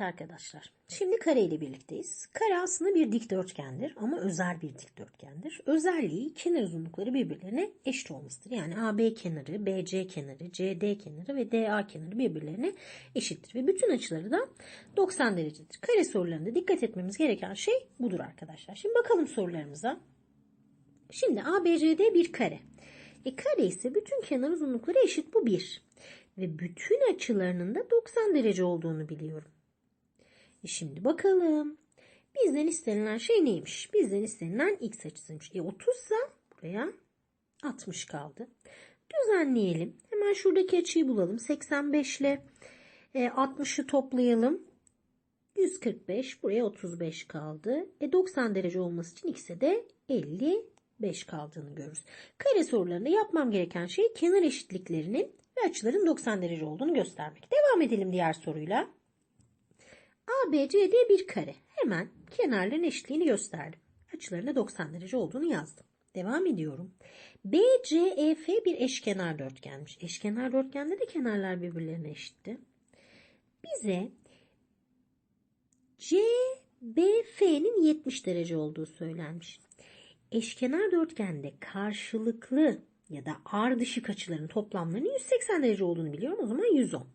Evet arkadaşlar. Şimdi kare ile birlikteyiz. Kare aslında bir dikdörtgendir ama özel bir dikdörtgendir. Özelliği kenar uzunlukları birbirlerine eşit olmasıdır. Yani AB kenarı, BC kenarı, CD kenarı ve DA kenarı birbirlerine eşittir. Ve bütün açıları da 90 derecedir. Kare sorularında dikkat etmemiz gereken şey budur arkadaşlar. Şimdi bakalım sorularımıza. Şimdi ABCD bir kare. E kare ise bütün kenar uzunlukları eşit bu 1. Ve bütün açılarının da 90 derece olduğunu biliyorum. E şimdi bakalım. Bizden istenilen şey neymiş? Bizden istenilen x açısıymış. E 30 ise buraya 60 kaldı. Düzenleyelim. Hemen şuradaki açıyı bulalım. 85 ile 60'ı toplayalım. 145 buraya 35 kaldı. E 90 derece olması için x'e de 55 kaldığını görürüz. Kare sorularında yapmam gereken şey kenar eşitliklerinin ve açıların 90 derece olduğunu göstermek. Devam edelim diğer soruyla. ABCD bir kare. Hemen kenarların eşitliğini gösterdim. Açılarına 90 derece olduğunu yazdım. Devam ediyorum. BCEF bir eşkenar dörtgenmiş. Eşkenar dörtgende de kenarlar birbirlerine eşitti. Bize CBF'nin 70 derece olduğu söylenmiş. Eşkenar dörtgende karşılıklı ya da ardışık açıların toplamlarının 180 derece olduğunu biliyorum. O zaman 110.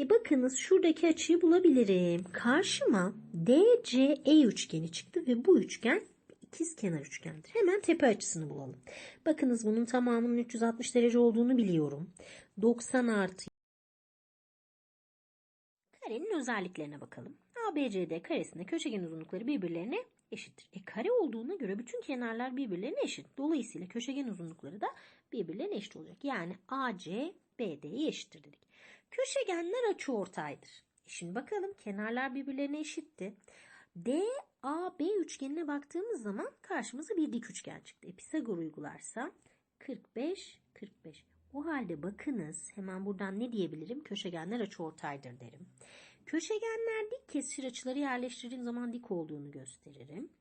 E bakınız şuradaki açıyı bulabilirim. Karşıma DCE üçgeni çıktı ve bu üçgen ikiz kenar üçgendir. Hemen tepe açısını bulalım. Bakınız bunun tamamının 360 derece olduğunu biliyorum. 90 artı Karenin özelliklerine bakalım. ABCD karesinde köşegen uzunlukları birbirlerine eşittir. E kare olduğuna göre bütün kenarlar birbirlerine eşit. Dolayısıyla köşegen uzunlukları da birbirlerine eşit olacak. Yani AC BD'ye eşittir dedik. Köşegenler açıortaydır. E şimdi bakalım kenarlar birbirlerine eşitti. DAB üçgenine baktığımız zaman karşımıza bir dik üçgen çıktı. E Pisagor uygularsa 45 45. O halde bakınız hemen buradan ne diyebilirim? Köşegenler açıortaydır derim. Köşegenler dik kesişir açıları yerleştirdiğim zaman dik olduğunu gösteririm.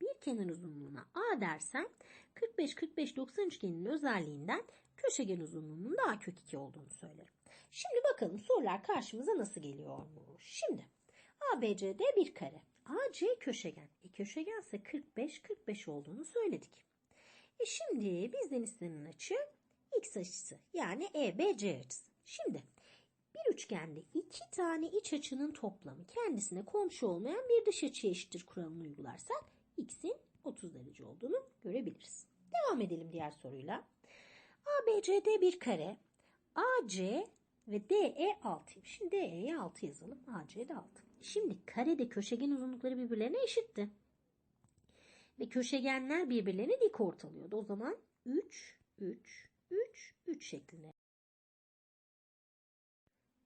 Bir kenar uzunluğuna A dersem 45-45-90 üçgeninin özelliğinden köşegen uzunluğunun da A kök 2 olduğunu söylerim. Şimdi bakalım sorular karşımıza nasıl geliyormuş. Şimdi ABCD bir kare. AC köşegen. E köşegense 45-45 olduğunu söyledik. E şimdi bizden istenen açı x açısı yani EBC açısı. Şimdi bir üçgende iki tane iç açının toplamı kendisine komşu olmayan bir dış açı eşittir kuralını uygularsak x'in 30 derece olduğunu görebiliriz. Devam edelim diğer soruyla. ABCD bir kare. AC ve DE 6. Şimdi DE'ye 6 yazalım. AC'de 6. Şimdi karede köşegen uzunlukları birbirlerine eşitti. Ve köşegenler birbirlerine dik ortalıyordu. O zaman 3, 3, 3, 3 şeklinde.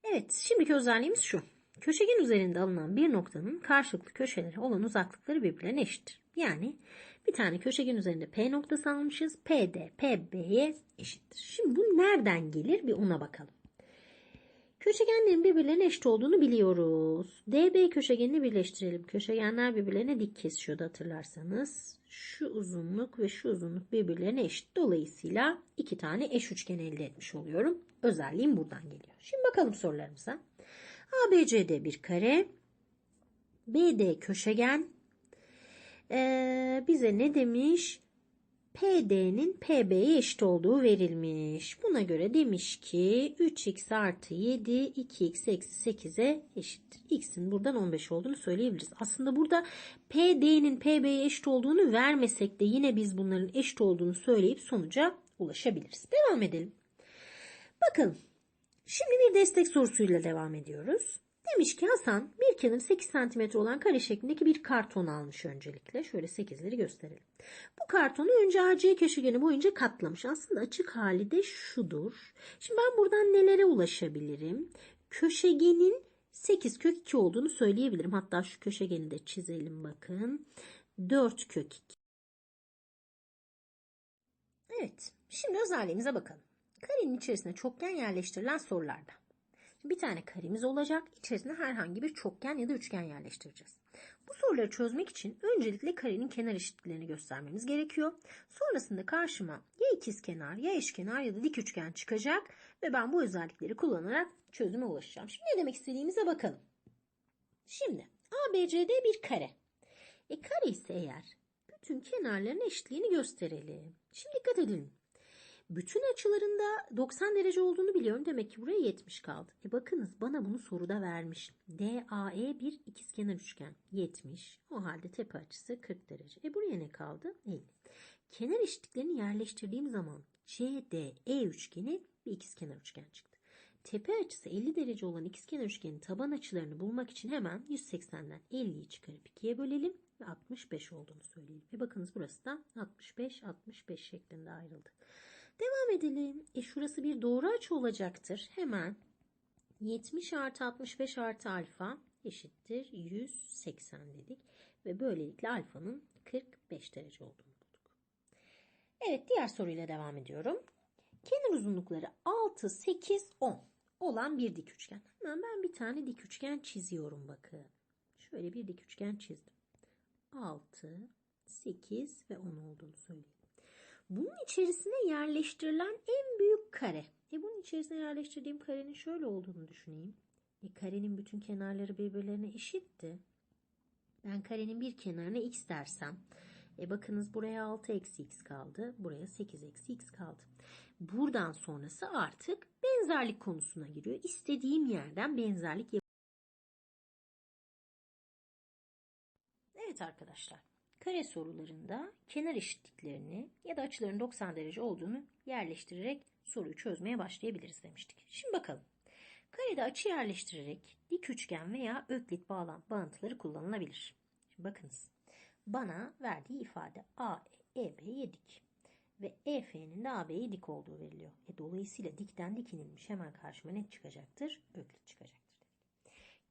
Evet, şimdiki özelliğimiz şu. Köşegen üzerinde alınan bir noktanın karşılıklı köşeleri olan uzaklıkları birbirlerine eşittir. Yani bir tane köşegen üzerinde P noktası almışız. PD, PB'ye eşittir. Şimdi bu nereden gelir bir ona bakalım. Köşegenlerin birbirlerine eşit olduğunu biliyoruz. DB köşegenini birleştirelim. Köşegenler birbirlerine dik kesişiyordu hatırlarsanız. Şu uzunluk ve şu uzunluk birbirlerine eşit. Dolayısıyla iki tane eş üçgen elde etmiş oluyorum. Özelliğim buradan geliyor. Şimdi bakalım sorularımıza. ABCD bir kare. BD köşegen. Ee, bize ne demiş? PD'nin PB'ye eşit olduğu verilmiş. Buna göre demiş ki 3x artı 7 2x eksi 8'e eşittir. X'in buradan 15 olduğunu söyleyebiliriz. Aslında burada PD'nin PB'ye eşit olduğunu vermesek de yine biz bunların eşit olduğunu söyleyip sonuca ulaşabiliriz. Devam edelim. Bakalım. Şimdi bir destek sorusuyla devam ediyoruz. Demiş ki Hasan bir kenarı 8 cm olan kare şeklindeki bir karton almış öncelikle. Şöyle 8'leri gösterelim. Bu kartonu önce AC köşegeni boyunca katlamış. Aslında açık hali de şudur. Şimdi ben buradan nelere ulaşabilirim? Köşegenin 8 kök 2 olduğunu söyleyebilirim. Hatta şu köşegeni de çizelim bakın. 4 kök 2. Evet. Şimdi özelliğimize bakalım. Karenin içerisine çokgen yerleştirilen sorularda. Bir tane karemiz olacak. İçerisine herhangi bir çokgen ya da üçgen yerleştireceğiz. Bu soruları çözmek için öncelikle karenin kenar eşitliklerini göstermemiz gerekiyor. Sonrasında karşıma ya ikizkenar ya eşkenar ya da dik üçgen çıkacak ve ben bu özellikleri kullanarak çözüme ulaşacağım. Şimdi ne demek istediğimize bakalım. Şimdi ABCD bir kare. E kare ise eğer bütün kenarların eşitliğini gösterelim. Şimdi dikkat edelim. Bütün açılarında 90 derece olduğunu biliyorum. Demek ki buraya 70 kaldı. E bakınız bana bunu soruda vermiş. DAE bir ikizkenar üçgen. 70. O halde tepe açısı 40 derece. E buraya ne kaldı? 50. Kenar eşitliklerini yerleştirdiğim zaman CDE üçgeni bir ikizkenar üçgen çıktı. Tepe açısı 50 derece olan ikizkenar üçgenin taban açılarını bulmak için hemen 180'den 50'yi çıkarıp 2'ye bölelim ve 65 olduğunu söyleyelim. Ve bakınız burası da 65 65 şeklinde ayrıldı. Devam edelim. E şurası bir doğru açı olacaktır. Hemen 70 artı 65 artı alfa eşittir 180 dedik. Ve böylelikle alfanın 45 derece olduğunu bulduk. Evet diğer soruyla devam ediyorum. Kenar uzunlukları 6, 8, 10 olan bir dik üçgen. Hemen ben bir tane dik üçgen çiziyorum bakın. Şöyle bir dik üçgen çizdim. 6, 8 ve 10 olduğunu söyleyeyim. Bunun içerisine yerleştirilen en büyük kare. E bunun içerisine yerleştirdiğim karenin şöyle olduğunu düşüneyim. E karenin bütün kenarları birbirlerine eşitti. Ben karenin bir kenarına x dersem. E bakınız buraya 6 eksi x kaldı. Buraya 8 eksi x kaldı. Buradan sonrası artık benzerlik konusuna giriyor. İstediğim yerden benzerlik yap. Evet arkadaşlar. Kare sorularında kenar eşitliklerini ya da açıların 90 derece olduğunu yerleştirerek soruyu çözmeye başlayabiliriz demiştik. Şimdi bakalım. Karede açı yerleştirerek dik üçgen veya öklit bağlan bağıntıları kullanılabilir. Şimdi bakınız. Bana verdiği ifade A, E, B'ye dik ve EF'nin de AB'ye dik olduğu veriliyor. E, dolayısıyla dikten dik inilmiş hemen karşıma ne çıkacaktır? Öklit çıkacaktır.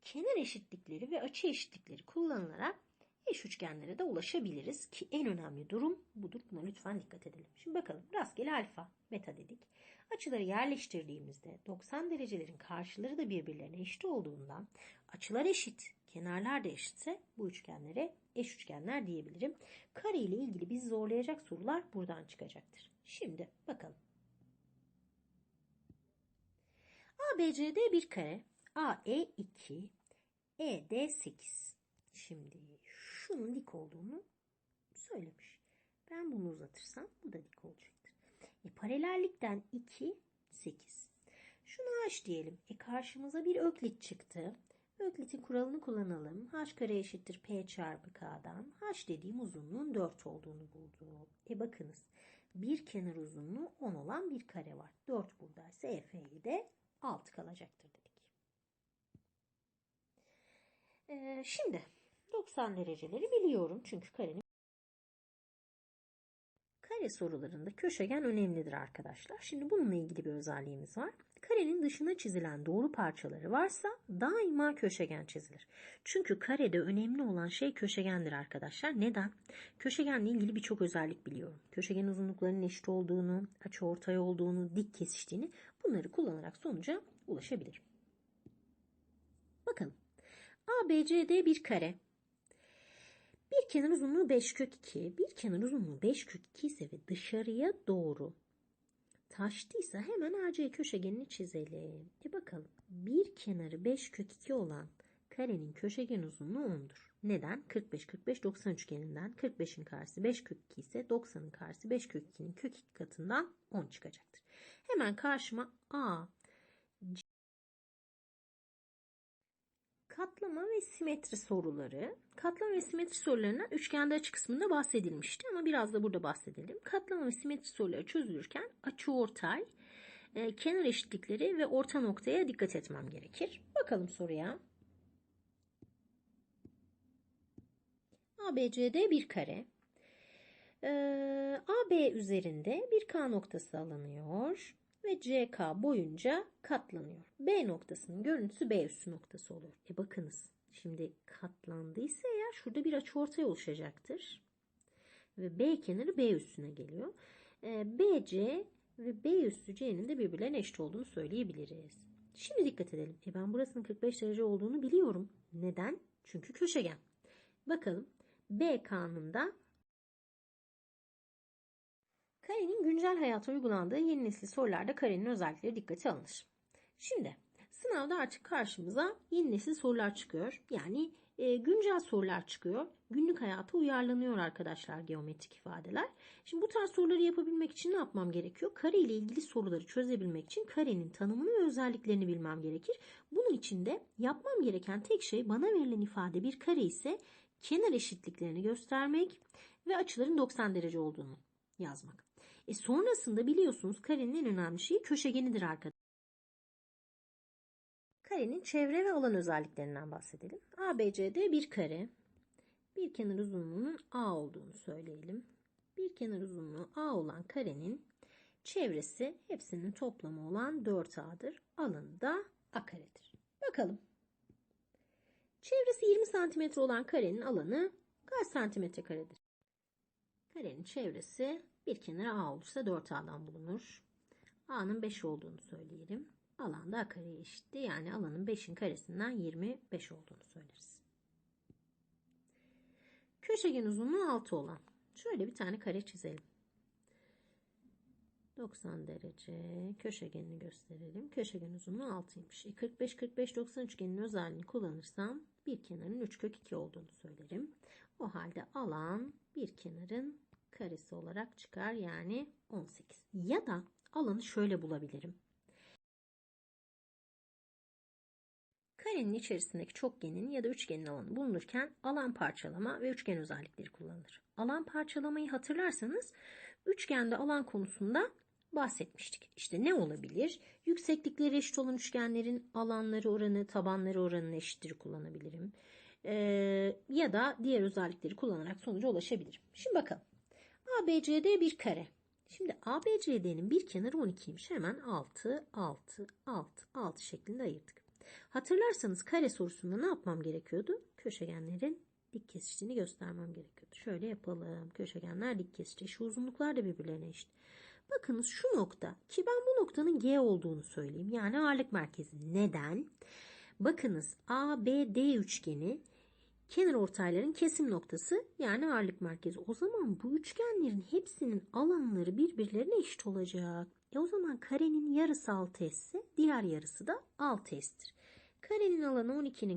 Kenar eşitlikleri ve açı eşitlikleri kullanılarak eş üçgenlere de ulaşabiliriz ki en önemli durum budur. Buna lütfen dikkat edelim. Şimdi bakalım rastgele alfa, beta dedik. Açıları yerleştirdiğimizde 90 derecelerin karşıları da birbirlerine eşit olduğundan açılar eşit, kenarlar da eşitse bu üçgenlere eş üçgenler diyebilirim. Kare ile ilgili bizi zorlayacak sorular buradan çıkacaktır. Şimdi bakalım. ABCD bir kare, AE 2, ED 8. Şimdi şunun dik olduğunu söylemiş. Ben bunu uzatırsam bu da dik olacaktır. E, paralellikten 2, 8. Şunu h diyelim. E, karşımıza bir öklit çıktı. Öklit'in kuralını kullanalım. h kare eşittir p çarpı k'dan. h dediğim uzunluğun 4 olduğunu buldum. E bakınız. Bir kenar uzunluğu 10 olan bir kare var. 4 buradaysa EF'yi de 6 kalacaktır dedik. E, şimdi 90 dereceleri biliyorum çünkü karenin Kare sorularında köşegen önemlidir arkadaşlar. Şimdi bununla ilgili bir özelliğimiz var. Karenin dışına çizilen doğru parçaları varsa daima köşegen çizilir. Çünkü karede önemli olan şey köşegendir arkadaşlar. Neden? Köşegenle ilgili birçok özellik biliyorum. Köşegen uzunluklarının eşit olduğunu, açıortay olduğunu, dik kesiştiğini bunları kullanarak sonuca ulaşabilirim. Bakalım. ABCD bir kare. Bir kenar uzunluğu 5 kök 2, bir kenar uzunluğu 5 kök 2 ise ve dışarıya doğru taştıysa hemen AC köşegenini çizelim. E bakalım. Bir kenarı 5 kök 2 olan karenin köşegen uzunluğu 10'dur. Neden? 45 45 90 üçgeninden 45'in karşısı 5 kök 2 ise 90'ın karşısı 5 kök 2'nin kök 2 katından 10 çıkacaktır. Hemen karşıma A, Katlama ve simetri soruları. Katlama ve simetri sorularından üçgende açı kısmında bahsedilmişti ama biraz da burada bahsedelim. Katlama ve simetri soruları çözülürken açıortay, e, kenar eşitlikleri ve orta noktaya dikkat etmem gerekir. Bakalım soruya. ABCD bir kare. Ee, AB üzerinde bir K noktası alınıyor ve CK boyunca katlanıyor. B noktasının görüntüsü B üssü noktası oluyor. E bakınız şimdi katlandıysa eğer şurada bir açıortay oluşacaktır. Ve B kenarı B üstüne geliyor. E, BC ve B üssü C'nin de birbirlerine eşit olduğunu söyleyebiliriz. Şimdi dikkat edelim. E ben burasının 45 derece olduğunu biliyorum. Neden? Çünkü köşegen. Bakalım BK'nın da Karenin güncel hayata uygulandığı yeni nesil sorularda karenin özellikleri dikkate alınır. Şimdi Sınavda artık karşımıza yeni nesil sorular çıkıyor. Yani e, güncel sorular çıkıyor. Günlük hayata uyarlanıyor arkadaşlar geometrik ifadeler. Şimdi bu tarz soruları yapabilmek için ne yapmam gerekiyor? Kare ile ilgili soruları çözebilmek için karenin tanımını ve özelliklerini bilmem gerekir. Bunun için de yapmam gereken tek şey bana verilen ifade bir kare ise kenar eşitliklerini göstermek ve açıların 90 derece olduğunu yazmak. E sonrasında biliyorsunuz karenin en önemli şeyi köşegenidir arkadaşlar. Karenin çevre ve alan özelliklerinden bahsedelim. ABCD bir kare. Bir kenar uzunluğunun A olduğunu söyleyelim. Bir kenar uzunluğu A olan karenin çevresi hepsinin toplamı olan 4A'dır. Alanı da A karedir. Bakalım. Çevresi 20 cm olan karenin alanı kaç santimetre karedir? Karenin çevresi bir kenara A olursa 4A'dan bulunur. A'nın 5 olduğunu söyleyelim. Alan da A kareye eşitti. Yani alanın 5'in karesinden 25 olduğunu söyleriz. Köşegen uzunluğu 6 olan. Şöyle bir tane kare çizelim. 90 derece köşegenini gösterelim. Köşegen uzunluğu 6'ymış. E 45 45 90 üçgenin özelliğini kullanırsam bir kenarın 3 kök 2 olduğunu söylerim. O halde alan bir kenarın karesi olarak çıkar yani 18. Ya da alanı şöyle bulabilirim. Karenin içerisindeki çokgenin ya da üçgenin alanı bulunurken alan parçalama ve üçgen özellikleri kullanılır. Alan parçalamayı hatırlarsanız üçgende alan konusunda bahsetmiştik. İşte ne olabilir? Yükseklikleri eşit olan üçgenlerin alanları oranı, tabanları oranına eşittir kullanabilirim. Ee, ya da diğer özellikleri kullanarak sonuca ulaşabilirim. Şimdi bakalım. ABCD bir kare. Şimdi ABCD'nin bir kenarı 12'ymiş. Hemen 6, 6, 6, 6 şeklinde ayırdık. Hatırlarsanız kare sorusunda ne yapmam gerekiyordu? Köşegenlerin dik kesiştiğini göstermem gerekiyordu. Şöyle yapalım. Köşegenler dik kesişti. Şu uzunluklar da birbirlerine eşit. Bakınız şu nokta ki ben bu noktanın G olduğunu söyleyeyim. Yani ağırlık merkezi. Neden? Bakınız ABD üçgeni kenar ortayların kesim noktası yani ağırlık merkezi. O zaman bu üçgenlerin hepsinin alanları birbirlerine eşit olacak. E o zaman karenin yarısı 6S ise diğer yarısı da 6S'tir. Karenin alanı 12'nin